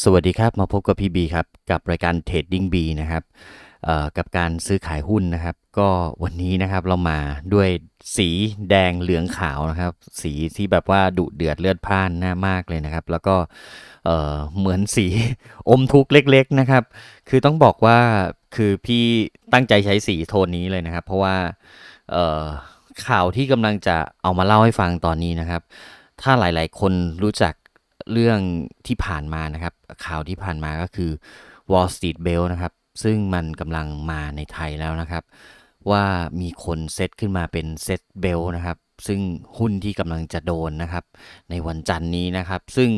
สวัสดีครับมาพบกับพี่บีครับกับรายการ Trading B นะครับกับการซื้อขายหุ้นนะครับ ก็วันนี้นะครับเรามาด้วยสีแดงเหลืองขาวนะครับ สีที่แบบว่าดุเดือดเลือดพล่านหน้ามากเลยนะครับ แล้วก็เเหมือนสีอมทุกข์เล็กๆนะครับ คือต้องบอกว่าคือพี่ตั้งใจใช้สีโทนนี้เลยนะครับ เพราะว่าข่าวที่กำลังจะเอามาเล่าให้ฟังตอนนี้นะครับ ถ้าหลายๆ คนรู้จัก เรื่องที่ผ่านมานะครับ ข่าวที่ผ่านมาก็คือ Wall Street Bell นะครับ ซึ่งมันกำลังมาในไทยแล้วนะครับ ว่ามีคนเซตขึ้นมาเป็นเซตเบลนะครับ ซึ่งหุ้นที่กำลังจะโดนนะครับ ในวันจันทร์นี้นะครับ ซึ่ง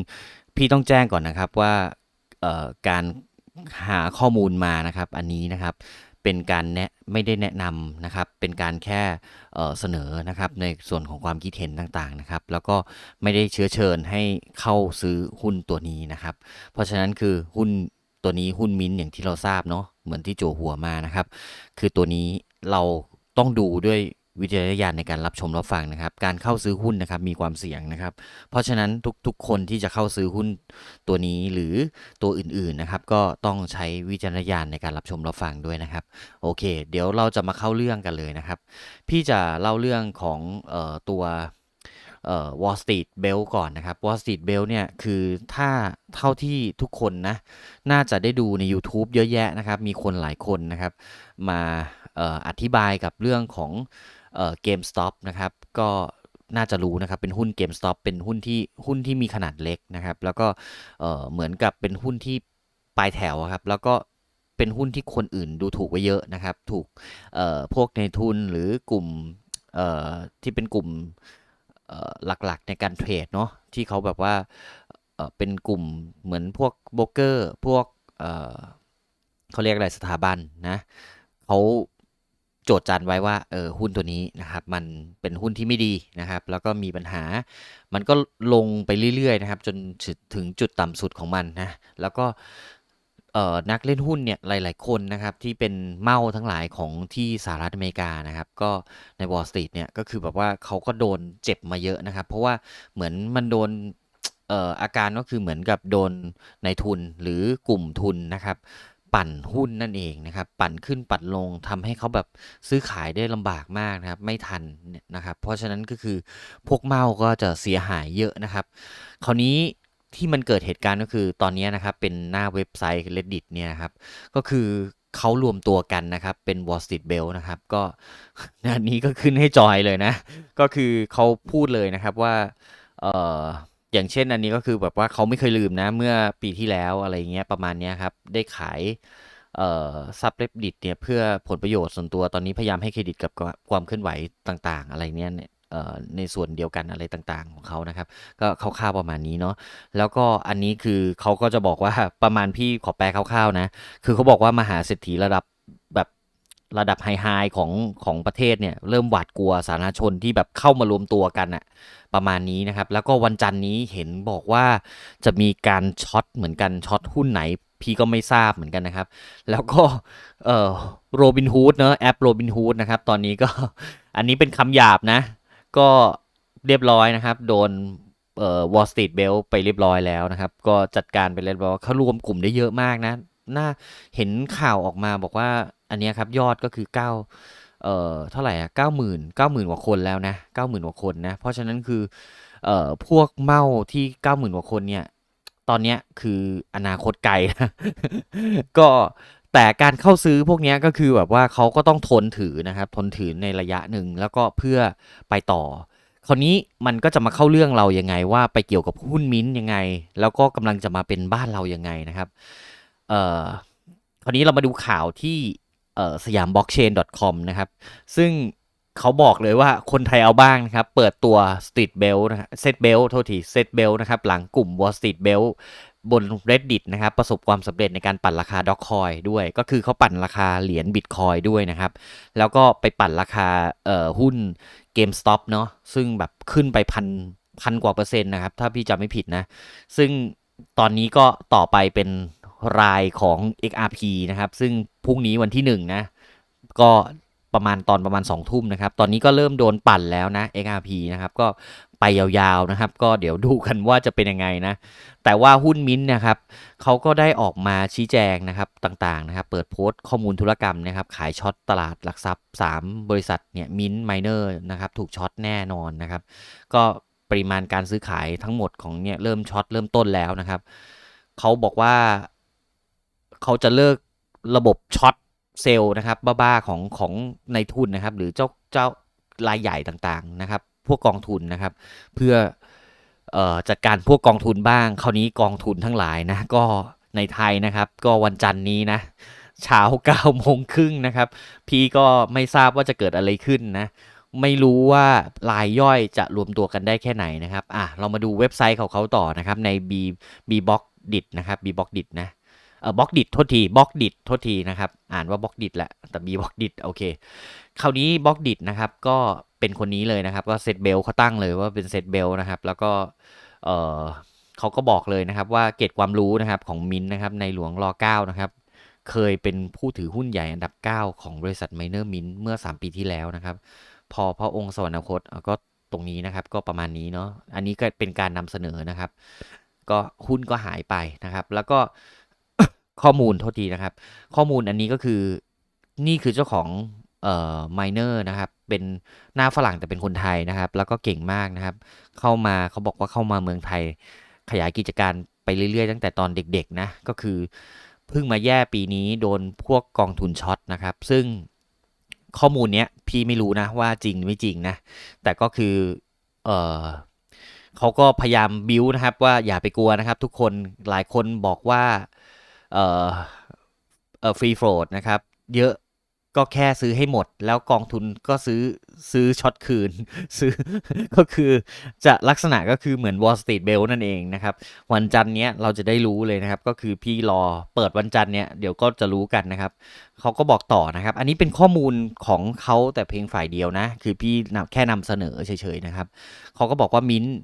พี่ต้องแจ้งก่อนนะครับว่าการหาข้อมูลมานะครับ อันนี้นะครับ เป็นการแนะไม่ได้แนะนำนะครับ เป็นการแค่เเสนอนะครับในส่วนของความคิดเห็นต่างๆนะครับ แล้วก็ไม่ได้เชื้อเชิญให้เข้าซื้อหุ้นตัวนี้นะครับ เพราะฉะนั้นคือหุ้นตัวนี้หุ้นมินท์อย่างที่เราทราบเนาะเหมือนที่โจหัวมานะครับ คือตัวนี้เราต้องดูด้วย วิจารณญาณในการรับชมรับฟังนะครับ การเข้าซื้อหุ้นนะครับมีความเสี่ยงนะครับ เพราะฉะนั้นทุกๆ คนที่จะเข้าซื้อหุ้นตัวนี้หรือตัวอื่นๆนะครับ ก็ต้องใช้วิจารณญาณในการรับชมรับฟังด้วยนะครับ โอเค เดี๋ยวเราจะมาเข้าเรื่องกันเลยนะครับ พี่จะเล่าเรื่องของออตัวเอ่อ Wall Street Bell ก่อนนะครับ Wall Street Bell เนี่ยคือถ้าเท่าที่ทุกคนนะน่าจะได้ดูใน YouTube เยอะแยะนะครับ มีคนหลายคนนะครับ มาอออธิบายกับเรื่องของ เอ่อ GameStop นะครับก็น่าจะรู้นะครับเป็นหุ้น GameStop เป็นหุ้นที่หุ้นที่มีขนาดเล็กนะครับ แล้วก็เอ่อเหมือนกับเป็นหุ้นที่ปลายแถวครับ แล้วก็เป็นหุ้นที่คนอื่นดูถูกไว้เยอะนะครับ ถูกเออพวกในทุนหรือกลุ่มเออที่เป็นกลุ่มเออหลักๆในการเทรดเนาะที่เขาแบบว่าเออเป็นกลุ่มเหมือนพวกโบรกเกอร์ พวกเออเขาเรียกอะไรสถาบันนะเขา โจทย์จันไว้ว่าเออหุ้นตัวนี้นะครับมันเป็นหุ้นที่ไม่ดีนะครับ แล้วก็มีปัญหา มันก็ลงไปเรื่อยๆนะครับ จนถึงจุดต่ำสุดของมันนะแล้วก็เอ่อนักเล่นหุ้นเนี่ยหลาย ๆ คนนะครับที่เป็นเมาทั้งหลายของที่สหรัฐอเมริกานะครับ ก็ใน Wall Street เนี่ยก็คือแบบว่าเขาก็โดนเจ็บมาเยอะนะครับ เพราะว่าเหมือนมันโดนเอ่ออาการก็คือเหมือนกับโดนในทุนหรือกลุ่มทุนนะครับ ปั่นหุ้นนั่นเองนะครับ ปั่นขึ้นปั่นลงทำให้เขาแบบซื้อขายได้ลำบากมากนะครับ ไม่ทันนะครับ เพราะฉะนั้นก็คือพวกเมาก็จะเสียหายเยอะนะครับ คราวนี้ที่มันเกิดเหตุการณ์ก็คือตอนนี้นะครับเป็นหน้าเว็บไซต์ reddit เนี่ยครับ ก็คือเขารวมตัวกันนะครับเป็น Wall Street Bell นะครับ ก็อันนี้ก็ขึ้นให้จอยเลยนะ ก็คือเขาพูดเลยนะครับว่า เอ่อ อย่างเช่นอันนี้ก็คือแบบว่าเขาไม่เคยลืมนะ เมื่อปีที่แล้วอะไรเงี้ยประมาณเนี้ยครับ ได้ขายเอ่อซับเ e ดดิตเนี่ยเพื่อผลประโยชน์ส่วนตัวตอนนี้พยายามให้เครดิตกับความเคลื่อนไหวต่างๆ อะไรเนี้ยเอ่อในส่วนเดียวกันอะไรต่างๆของเขานะครับ ก็คร่าวๆประมาณนี้เนาะแล้วก็อันนี้คือเขาก็จะบอกว่าประมาณพี่ขอแปลคร่าวๆนะ คือเขาบอกว่ามหาเศรษฐีระดับ ระดับไฮๆของของประเทศเนี่ยเริ่มหวาดกลัวสาธารณชนที่แบบเข้ามารวมตัวกันอะประมาณนี้นะครับ แล้วก็วันจันทร์นี้เห็นบอกว่าจะมีการช็อตเหมือนกันช็อตหุ้นไหนพี่ก็ไม่ทราบเหมือนกันนะครับ แล้วก็เอ่อโรบินฮูดเนอะแอปโรบินฮูดนะครับ ตอนนี้ก็อันนี้เป็นคำหยาบนะ ก็เรียบร้อยนะครับ โดนเอ่อ Wall Street Bell ไปเรียบร้อยแล้วนะครับ ก็จัดการไปเรียบร้อยเขารวมกลุ่มได้เยอะมากนะ น่าเห็นข่าวออกมาบอกว่าอันนี้ครับยอดก็คือ9เอ่อเท่าไหร่อะเก้าหมื่นเก้าหมื่นกว่าคนแล้วนะเก้าหมื่นกว่าคนนะเพราะฉะนั้นคือเอ่อพวกเมาที่เก้าหมื่นกว่าคนเนี่ยตอนเนี้ยคืออนาคตไกลนะก็แต่การเข้าซื้อพวกนี้ก็คือแบบว่าเขาก็ต้องทนถือนะครับ ทนถือในระยะหนึ่งแล้วก็เพื่อไปต่อ คราวนี้มันก็จะมาเข้าเรื่องเรายังไงว่าไปเกี่ยวกับหุ้นมิ้นท์ยังไง แล้วก็กำลังจะมาเป็นบ้านเรายังไงนะครับ เอ่อคราวนี้เรามาดูข่าวที่เอ่อสยามบล็อกเชน .com นะครับ ซึ่งเขาบอกเลยว่าคนไทยเอาบ้างนะครับ เปิดตัว Street Bell นะฮะ Set Bell โทษที Set Bell นะครับ หลังกลุ่ม Wall Street Bell บน Reddit นะครับ ประสบความสำเร็จในการปั่นราคา Dogecoin ด้วย ก็คือเขาปั่นราคาเหรียญ Bitcoin ด้วยนะครับ แล้วก็ไปปั่นราคาเอ่อหุ้น GameStop เนาะซึ่งแบบขึ้นไปพันพันกว่าเปอร์เซ็นต์นะครับ ถ้าพี่จำไม่ผิดนะ ซึ่งตอนนี้ก็ต่อไปเป็น รายของ XRP นะครับ ซึ่งพรุ่งนี้วันที่หนึ่งนะก็ประมาณตอนประมาณ2ทุ่มนะครับ ตอนนี้ก็เริ่มโดนปั่นแล้วนะ XRP นะครับ ก็ไปยาวๆนะครับ ก็เดี๋ยวดูกันว่าจะเป็นยังไงนะ แต่ว่าหุ้นมิ้นท์นะครับเขาก็ได้ออกมาชี้แจงนะครับต่างๆนะครับ เปิดโพสต์ข้อมูลธุรกรรมนะครับ ขายช็อตตลาดหลักทรัพย์ 3 บริษัทเนี่ยมิ้นท์ไมเนอร์นะครับ ถูกช็อตแน่นอนนะครับ ก็ปริมาณการซื้อขายทั้งหมดของเนี่ยเริ่มช็อตเริ่มต้นแล้วนะครับเขาบอกว่า เขาจะเลิกระบบช็อตเซลล์นะครับบ้าๆของของในทุนนะครับ หรือเจ้าเจ้ารายใหญ่ต่างๆนะครับ พวกกองทุนนะครับ เพื่อเอ่อจัดการพวกกองทุนบ้าง คราวนี้กองทุนทั้งหลายนะก็ในไทยนะครับ ก็วันจันทร์นี้นะเช้าเก้าโมงครึ่งนะครับ พี่ก็ไม่ทราบว่าจะเกิดอะไรขึ้นนะไม่รู้ว่ารายย่อยจะรวมตัวกันได้แค่ไหนนะครับ อะ เรามาดูเว็บไซต์ของเขาต่อนะครับ ใน B B Box Dit นะครับ B Box Dit นะ เออ Box Dit โทษที Box Dit โทษทีนะครับ อ่านว่า Box Dit แหละแต่ B Box Dit โอเค คราวนี้ Box Dit นะครับ ก็เป็นคนนี้เลยนะครับ ก็เซตเบลเขาตั้งเลยว่าเป็นเซตเบลนะครับ แล้วก็เออเขาก็บอกเลยนะครับ ว่าเกร็ดความรู้นะครับของมินนะครับ ในหลวงร9นะครับ เคยเป็นผู้ถือหุ้นใหญ่อันดับ 9 ของบริษัทไมเนอร์มินเมื่อ 3 ปีที่แล้วนะครับ พอพระองค์สวรรคตก็ตรงนี้นะครับก็ประมาณนี้เนาะอันนี้ก็เป็นการนำเสนอนะครับ ก็หุ้นก็หายไปนะครับ แล้วก็ ข้อมูลโทษทีนะครับ ข้อมูลอันนี้ก็คือนี่คือเจ้าของเอ่อไมเนอร์นะครับ เป็นหน้าฝรั่งแต่เป็นคนไทยนะครับ แล้วก็เก่งมากนะครับ เข้ามาเขาบอกว่าเข้ามาเมืองไทย ขยายกิจการไปเรื่อยๆ ตั้งแต่ตอนเด็กๆนะ ก็คือเพิ่งมาแย่ปีนี้โดนพวกกองทุนช็อตนะครับ ซึ่งข้อมูลเนี้ยพี่ไม่รู้นะว่าจริงหรือไม่จริงนะ แต่ก็คือเออเขาก็พยายามบิ้วนะครับว่าอย่าไปกลัวนะครับ ทุกคนหลายคนบอกว่า เออเออฟรีโฟลดนะครับ เยอะ ก็แค่ซื้อให้หมด แล้วกองทุนก็ซื้อซื้อช็อตคืน ซื้อก็คือจะลักษณะก็คือเหมือน Wall Street Bell นั่นเองนะครับ วันจันทร์เนี้ยเราจะได้รู้เลยนะครับ ก็คือพี่รอเปิดวันจันทร์เนี้ยเดี๋ยวก็จะรู้กันนะครับเขาก็บอกต่อนะครับ อันนี้เป็นข้อมูลของเขาแต่เพียงฝ่ายเดียวนะ คือพี่นแค่นำเสนอเฉยๆนะครับเขาก็บอกว่ามิ้นท์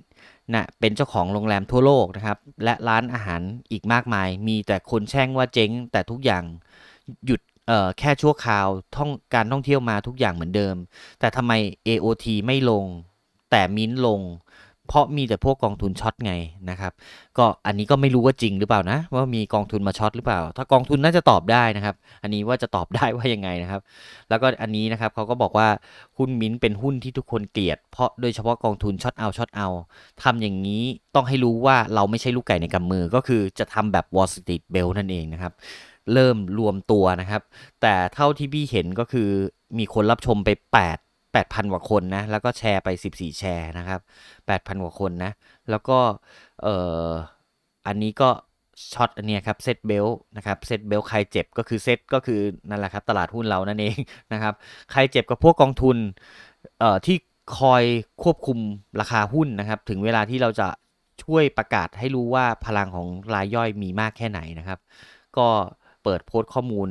นะเป็นเจ้าของโรงแรมทั่วโลกนะครับ และร้านอาหารอีกมากมาย มีแต่คนแช่งว่าเจ๊งแต่ทุกอย่างหยุด เอ่อแค่ชั่วคราวท่องการท่องเที่ยวมาทุกอย่างเหมือนเดิม แต่ทำไม AOT ไม่ลง แต่มิ้นท์ลง เพราะมีแต่พวกกองทุนช็อตไงนะครับ ก็อันนี้ก็ไม่รู้ว่าจริงหรือเปล่านะ ว่ามีกองทุนมาช็อตหรือเปล่า ถ้ากองทุนน่าจะตอบได้นะครับ อันนี้ว่าจะตอบได้ว่ายังไงนะครับ แล้วก็อันนี้นะครับเขาก็บอกว่าหุ้นมิ้นท์เป็นหุ้นที่ทุกคนเกลียด เพราะโดยเฉพาะกองทุนช็อตเอาช็อตเอาทำอย่างนี้ต้องให้รู้ว่าเราไม่ใช่ลูกไก่ในกำมือก็คือจะทำแบบ Wall Street Bell นั่นเองนะครับ เริ่มรวมตัวนะครับ แต่เท่าที่พี่เห็นก็คือมีคนรับชมไป 8 8,000 กว่าคนนะ แล้วก็แชร์ไป 14 แชร์นะครับ 8,000 กว่าคนนะ แล้วก็เอ่ออันนี้ก็ช็อตอันนี้ครับเซตเบลนะครับเซตเบลใครเจ็บก็คือเซตก็คือนั่นแหละครับตลาดหุ้นเรานั่นเองนะครับ ใครเจ็บกับพวกกองทุนเอ่อที่คอยควบคุมราคาหุ้นนะครับ ถึงเวลาที่เราจะช่วยประกาศให้รู้ว่าพลังของรายย่อยมีมากแค่ไหนนะครับ ก็ เปิดโพสต์ข้อมูล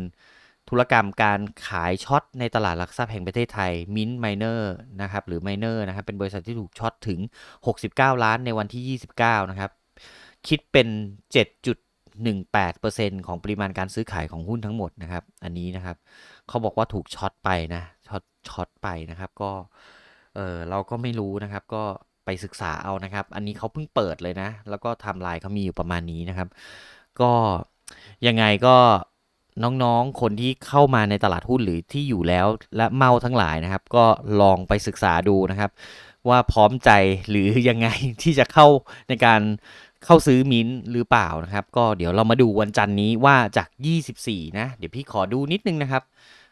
ธุรกรรมการขายช็อตในตลาดหลักทรัพย์แห่งประเทศไทยมิน t ์ไมเนอร์นะครับหรือไมเนอร์นะครับเป็นบริษัทที่ถูกช็อตถึง 69 ล้านในวันที่ 29 นะครับ คิดเป็น 7.18%ของปริมาณการซื้อขายของหุ้นทั้งหมดนะครับ อันนี้นะครับเขาบอกว่าถูกช็อตไปนะช็อตช็อตไปนะครับก็เออเราก็ไม่รู้นะครับก็ไปศึกษาเอานะครับ อันนี้เขาเพิ่งเปิดเลยนะ แล้วก็ทำลายเขามีอยู่ประมาณนี้นะครับ ก็ ยังไงก็น้องๆ คนที่เข้ามาในตลาดหุ้นหรือที่อยู่แล้วและเมาทั้งหลายนะครับ ก็ลองไปศึกษาดูนะครับ ว่าพร้อมใจหรือยังไงที่จะเข้าในการเข้าซื้อมิ้นหรือเปล่านะครับ ก็เดี๋ยวเรามาดูวันจันทร์นี้ว่าจาก 24 นะ เดี๋ยวพี่ขอดูนิดนึงนะครับ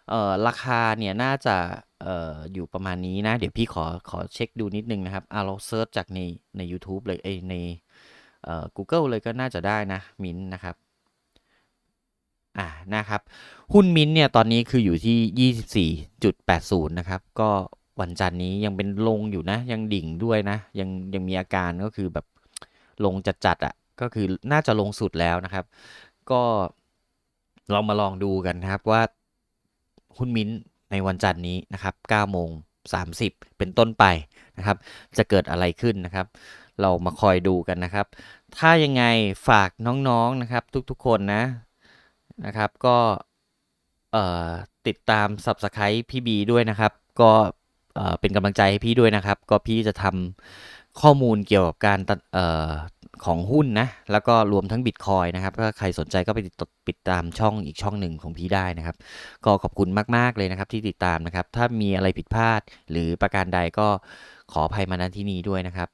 เอ่อราคาเนี่ยน่าจะเอ่ออยู่ประมาณนี้นะ เดี๋ยวพี่ขอขอเช็คดูนิดนึงนะครับอะเราเซิร์ชจากในใน u t u b e เลยเอในเอ่อ Google เลยก็น่าจะได้นะมิ้นนะครับ อ่านะครับ หุ้นมิ้นท์เนี่ยตอนนี้คืออยู่ที่ 24.80 นะครับ ก็วันจันทร์นี้ยังเป็นลงอยู่นะ ยังดิ่งด้วยนะ ยังยังมีอาการก็คือแบบลงจัดๆอะ่ะ ก็คือน่าจะลงสุดแล้วนะครับ ก็เรามาลองดูกันนะครับว่าหุ้นมิ้นท์ในวันจันทร์นี้นะครับ9โมง30 เป็นต้นไปนะครับ จะเกิดอะไรขึ้นนะครับ เรามาคอยดูกันนะครับ ถ้ายังไงฝากน้องๆนะครับ ทุกๆคนนะ นะครับ ก็ติดตาม Subscribe พี่บีด้วยนะครับ ก็เป็นกำลังใจให้พี่ด้วยนะครับ ก็พี่จะทำข้อมูลเกี่ยวกับการตัดเอ่อของหุ้นนะ แล้วก็รวมทั้งบิตคอยนะครับ ถ้าใครสนใจก็ไปติดติดตามช่องอีกช่องหนึ่งของพี่ได้นะครับ ก็ขอบคุณมาก ๆ เลยนะครับที่ติดตามนะครับ ถ้ามีอะไรผิดพลาดหรือประการใดก็ขออภัยมาณที่นี้ด้วยนะครับ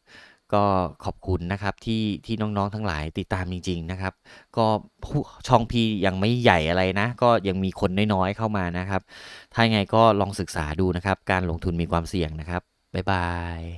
ก็ขอบคุณนะครับที่ที่น้องๆทั้งหลายติดตามจริง ๆนะครับ ก็ผู้ช่องพี่ยังไม่ใหญ่อะไรนะ ก็ยังมีคนน้อยๆเข้ามานะครับ ถ้ายังไงก็ลองศึกษาดูนะครับ การลงทุนมีความเสี่ยงนะครับบ๊ายบาย